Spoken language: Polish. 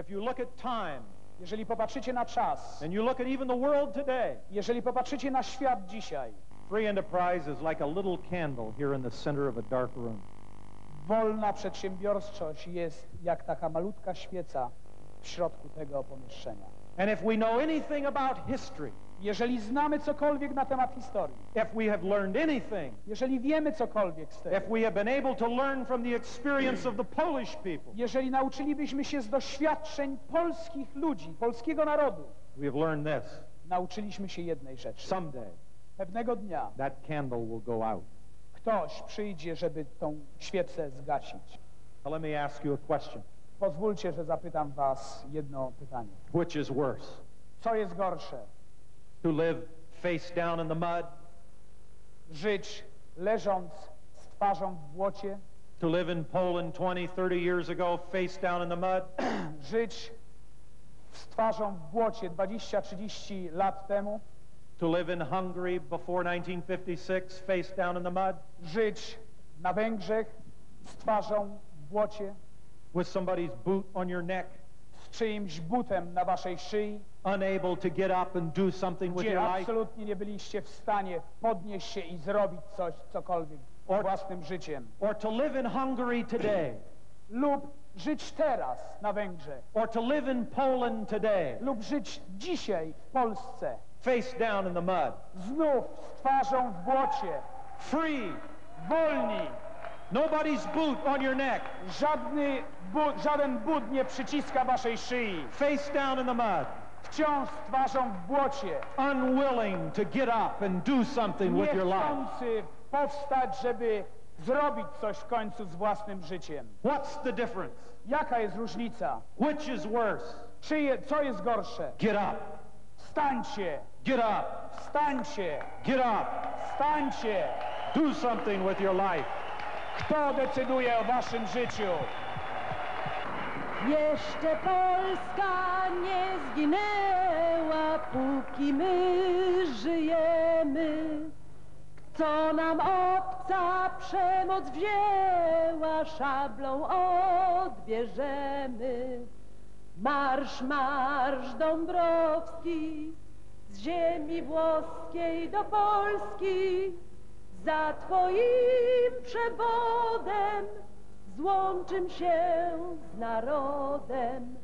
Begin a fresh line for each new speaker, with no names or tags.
If you look at time
Jeżeli popatrzycie na czas,
and you look at even the world today,
jeżeli popatrzycie na świat dzisiaj,
free enterprise is like a little candle here in the center of a dark room.
wolna przedsiębiorczość jest jak taka malutka świeca w środku tego pomieszczenia.
And if we know anything about history,
Jeżeli znamy cokolwiek na temat historii,
if we have learned anything,
jeżeli wiemy cokolwiek z tego,
if we have been able to learn from the experience of the Polish people,
jeżeli nauczylibyśmy się z doświadczeń polskich ludzi, polskiego narodu,
we have learned this.
nauczyliśmy się jednej rzeczy.
Someday,
Pewnego dnia
that candle will go out.
ktoś przyjdzie, żeby tą świecę zgasić.
Now, let me ask you a question.
Pozwólcie, że zapytam was jedno pytanie.
Which is worse?
Co jest gorsze?
To live face down in the mud,
Żyć leżąc z twarzą w błocie,
to live in Poland 20, 30 years ago, face down in the mud,
żyć z twarzą w błocie 20-30 lat temu,
to live in Hungary before 1956, face down in the mud,
żyć na Węgrzech z twarzą w błocie,
with somebody's boot on your neck,
z czyimś butem na waszej szyi,
unable to get up and do something with
gdzie
your life,
absolutnie nie byliście w stanie podnieść się i zrobić coś, cokolwiek
Or-
własnym życiem.
or to live in Hungary today,
Lub żyć teraz na Węgrzech,
or to live in Poland today,
lub żyć dzisiaj w Polsce,
face down in the mud,
znów z twarzą w błocie,
free,
wolni,
nobody's boot on your neck,
żadny żaden but nie przyciska waszej szyi,
face down in the mud,
wciąż z twarzą w błocie,
unwilling to get up and do something with your life.
powstać, żeby zrobić coś w końcu z własnym życiem.
What's the difference?
Jaka jest różnica?
Which is worse?
Czyje, co jest gorsze?
Get up,
Wstańcie,
get up,
wstańcie,
get up,
wstańcie!
do something with your life.
Kto decyduje o waszym życiu?
Jeszcze Polska nie zginęła, póki my żyjemy. Co nam obca przemoc wzięła, szablą odbierzemy. Marsz, marsz Dąbrowski, z ziemi włoskiej do Polski, za twoim przewodem złączym się z narodem.